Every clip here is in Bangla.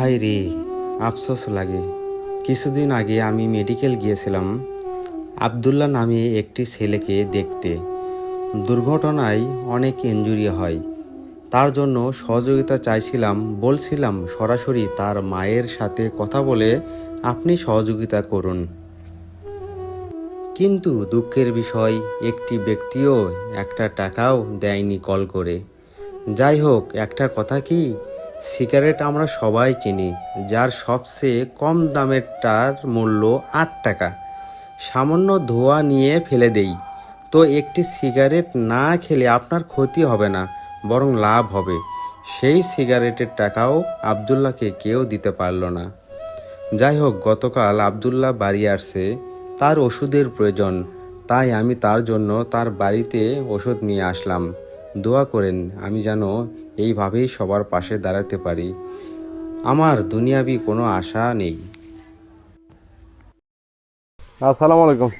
হায় রে আফসোস লাগে। কিছুদিন আগে আমি মেডিকেল গিয়েছিলাম আবদুল্লাহ নামে একটি ছেলেকে দেখতে। দুর্ঘটনায় অনেক ইনজুরি হয়। তার জন্য সহযোগিতা চাইছিলাম, বলছিলাম সরাসরি তার মায়ের সাথে কথা বলে আপনি সহযোগিতা করুন। কিন্তু দুঃখের বিষয়, একটি ব্যক্তিও একটা টাকাও দেয়নি কল করে। যাই হোক, একটা কথা কি? সিগারেট আমরা সবাই চিনি, যার সবচেয়ে কম দামেরটার মূল্য আট টাকা। সামান্য ধোয়া নিয়ে ফেলে দেই। তো একটি সিগারেট না খেলে আপনার ক্ষতি হবে না, বরং লাভ হবে। সেই সিগারেটের টাকাও আবদুল্লাহকে কেউ দিতে পারল না। যাই হোক, গতকাল আবদুল্লাহ বাড়ি আসছে, তার ওষুধের প্রয়োজন। তাই আমি তার জন্য তার বাড়িতে ওষুধ নিয়ে আসলাম। দোয়া করেন, আমি যেন এইভাবেই সবার পাশে দাঁড়াতে পারি। আমার দুনিয়াবি কোনো আশা নেই। আসসালামু আলাইকুম।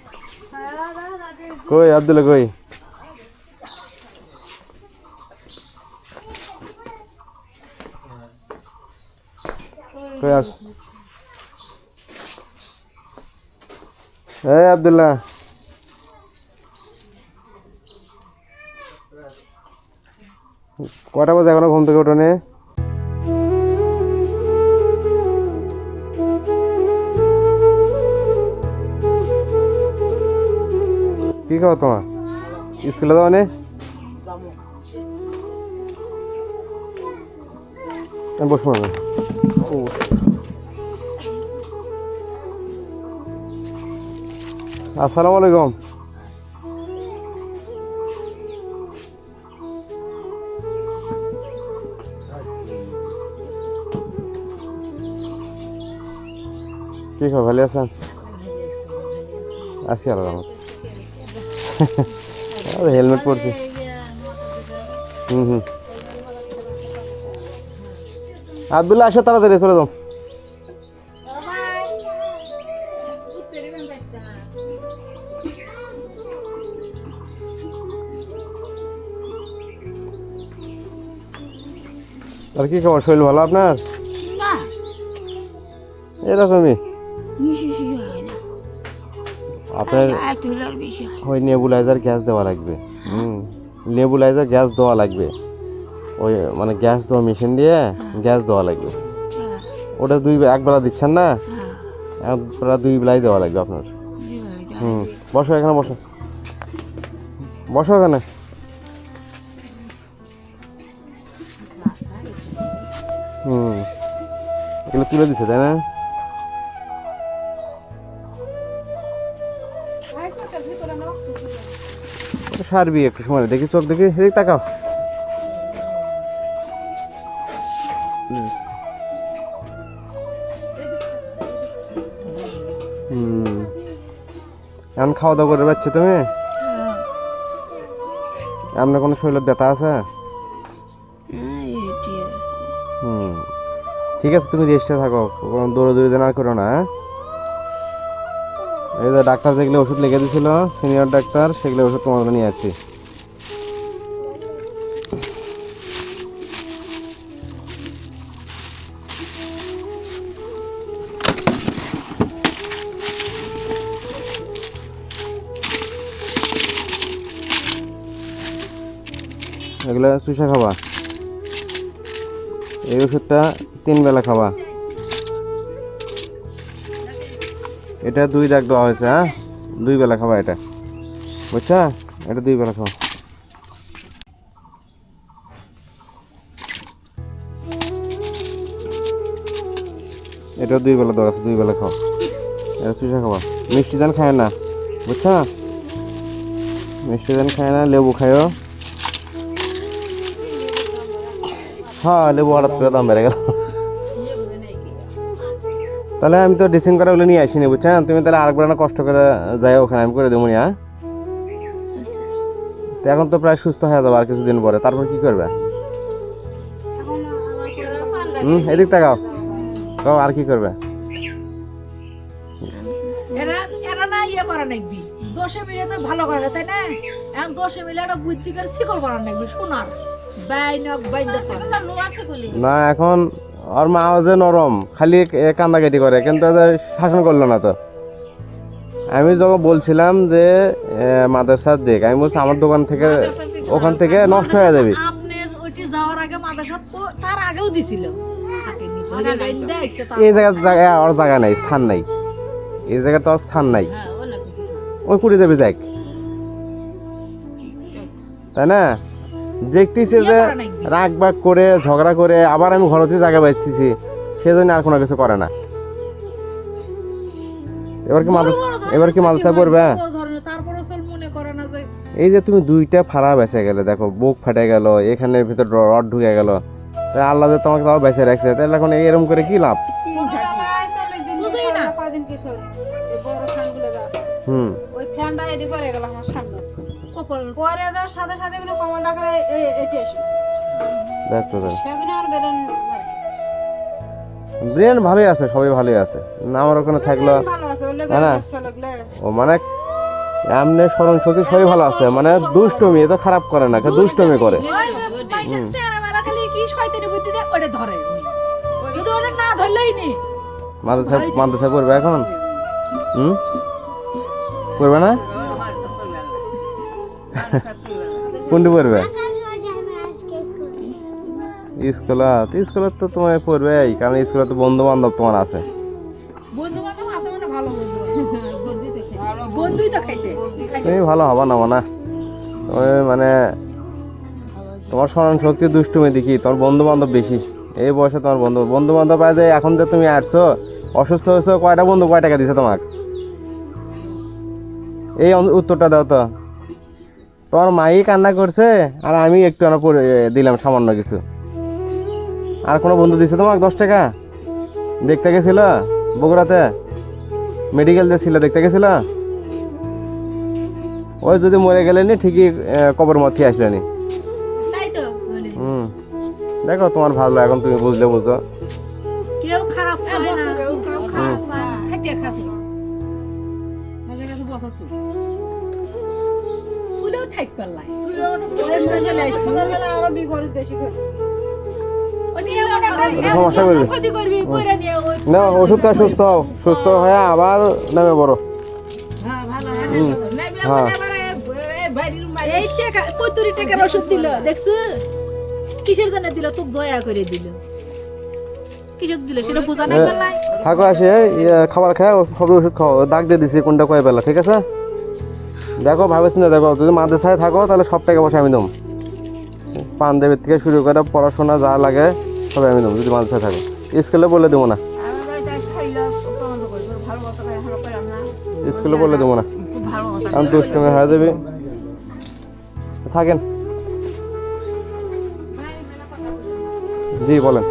কই আব্দুল্লাহ কই? কই আস এই, আব্দুল্লাহ। কটা বাজে এখনও ঘুম থেকে ওঠোনি কি খাও তোমার? স্কুলে যাও নে বসবো আসসালামু আলাইকুম। কি খবর ভালো আছেন আছি আমার হেলমেট পরছি হুম হুম আবদুল্লাহ আসো তাড়াতাড়ি চলে যাও আর কি খবর শরীর ভালো আপনার এরকমই হয় না আপনার এক ওই নেবুলাইজার গ্যাস দেওয়া লাগবে। হুম নেবুলাইজার গ্যাস দেওয়া লাগবে। ওই মানে গ্যাস দেওয়া মেশিন দিয়ে গ্যাস দেওয়া লাগবে। হ্যাঁ, ওটা দুই একবেলা দিচ্ছেন না? হ্যাঁ, একবেলা দুই বেলাই দেওয়া লাগবে আপনার। হুম বসো এখানে বসো। বসো এখানে। হুম এগুলো তুলে দিছে তাই না? সারবি একটু সময় দেখি চোখ দেখি এদিক তাকাও। হুম। এখন খাওয়া দাওয়া করে পাচ্ছি তুমি? আপনার কোনো শরীরের ব্যথা আছে? হ্যাঁ। হুম। ঠিক আছে তুমি রেস্টে থাকো কোনো দৌড়াদৌড়ি যেন আর করো না হ্যাঁ? এই যে ডাক্তার যেগুলো ওষুধ লিখে দিয়েছিল সিনিয়র ডাক্তার, সেগুলো ওষুধ তোমার নিয়ে আসছি। এগুলো চুষা খাবা। এই ওষুধটা তিন বেলা খাবা। এটা দুই দাগ দেওয়া হয়েছে হ্যাঁ? দুই বেলা খাবা এটা। বুঝছা? এটা দুই বেলা খাও এটা দুই বেলা আছে, দুই বেলা খাও। এটা চুষা খাবা। মিষ্টি দান খায় না, বুঝছা? মিষ্টি দান খায় না, লেবু খায়ও হ্যাঁ লেবু হঠাৎ করে দাম বেড়ে গেল। তাহলে আমি তো ড্রেসিং করা ওগুলো নিয়ে আসিনি বুঝছেন? তুমি তাহলে আরেকবার না কষ্ট করে যাই ওখানে আমি করে দেবো হ্যাঁ? তো এখন তো প্রায় সুস্থ হয়ে যাবে আর কিছুদিন পরে। তারপর কি করবে? হুম এদিক তাকাও। কাও আর কি করবে? এরা এরা না ইয়ে করা নাকবি দশে মিলে তো ভালো করে তাই না? এখন দশে মিলে একটা বুদ্ধি করে শিকল করা নাকবি সোনার বাইনক বাইন্দা না এখন ওর মা যে নরম খালি এ কান্দাকাটি করে কিন্তু যে শাসন করল না তো। আমি যখন বলছিলাম যে মাদ্রাসার দেখ আমি বলছি আমার দোকান থেকে ওখান থেকে নষ্ট হয়ে যাবে। যাওয়ার আগে মাদ্রাসা তার আগেও দিছিল। থাকেনি। ধরে লাইন দেখছে তার- এই জায়গা জায়গা ওর জায়গা নাই স্থান নাই। এই জায়গাটা ওর স্থান নাই। ওই কুড়ি যাবে যাক তাই না? দেখতেছি যে রাগ বাগ করে ঝগড়া করে আবার আমি ঘরতে জায়গা পাচ্ছি সেজন্য আর কোনো কিছু করে না। এবার কি মাদ্রাসা এবার কি মাদ্রাসা পড়বে মনে এই যে তুমি দুইটা ফাড়া বেঁচে গেলে দেখো বুক ফাটে গেল এখানের ভিতর রড ঢুকে গেল। তাই আল্লাহ যে তোমাকে তাও বেঁচে রাখছে। তাহলে এখন এরকম করে কি লাভ? হুম। ওই ফ্যানটা গেল আমার সামনে। পরে যাওয়ার সাথে সাথে এগুলো কমান্ডা করে এটি দেখতো তো সেগুলো আর বেরোন ব্রেন ভালোই আছে সবাই ভালোই আছে। না আমার ওখানে থাকল ভালো আছে ওগুলো না, না। ও মানে এমনি স্মরণ শক্তি সবই ভালো আছে। মানে দুষ্টমি এ তো খারাপ করে না দুষ্টমি করে। ওই যে এখন চেহারা করবে খালি কোনটি পড়বে স্কুলত স্কুলত তো তোমার পড়বেই কারণ স্কুলে তো বন্ধু বান্ধব তোমার আছে। মানে ভালো বন্ধু। বন্ধুই তো খাইছে। তুমি ভালো হবা না মানা। তুমি মানে তোমার স্মরণ শক্তি দুষ্টুমি দেখি তোমার বন্ধু বান্ধব বেশি। এই বয়সে তোমার বন্ধু বন্ধু বান্ধব পায় যে এখন যে তুমি আসছো অসুস্থ হয়েছো কয়টা বন্ধু কয় টাকা দিছে তোমাকে? এই উত্তরটা দাও তো। তোমার মাই কান্না করছে আর আমি একটু আনা পড়ে দিলাম সামান্য কিছু। আর কোনো বন্ধু দিছে তোমাকে দশ টাকা? দেখতে গেছিল বগুড়াতে? মেডিকেল যে ছিল দেখতে গেছিল? ওই যদি মরে গেলে নি ঠিকই কবর মধ্যে আসলে নি। তাই তো বলে। হুম। দেখো তোমার ভালো এখন তুমি বুঝলে বুঝো। কেউ খারাপ কেউ খারাপ চায় না। খাটিয়ে খাতে তুলেও থাক পারলাই আরও বিপরীত বেশি করে সমস্যা করবে। না ওষুধ খায় সুস্থ হও। সুস্থ হয়ে আবার নামে বড় হ্যাঁ। এই টাকা কতুরি টাকার ওষুধ দিল দেখছ? কিসের জন্য দিল? তোকে দয়া করে দিল। কিসব দিল? সেটা বোঝা নাই পারলাই থাকো আসে খাবার খায় সবই ওষুধ খাও। দাগ দিয়ে দিছি কোনটা কয়ে পেলা ঠিক আছে? দেখো, ভাবে চিন্তা দেখো, যদি মাদ্রাসায় থাকো, তাহলে সব টাকা পয়সা আমি দেবো। পাঞ্জাবের থেকে শুরু করে পড়াশোনা যা লাগে, সব আমি দেবো, যদি মাদ্রাসায় থাকো। স্কুলে বলে দেবো না। স্কুলে বলে দেবো না। আমি দুষ্টমি হয়ে যাবি। থাকেন। জি, বলেন।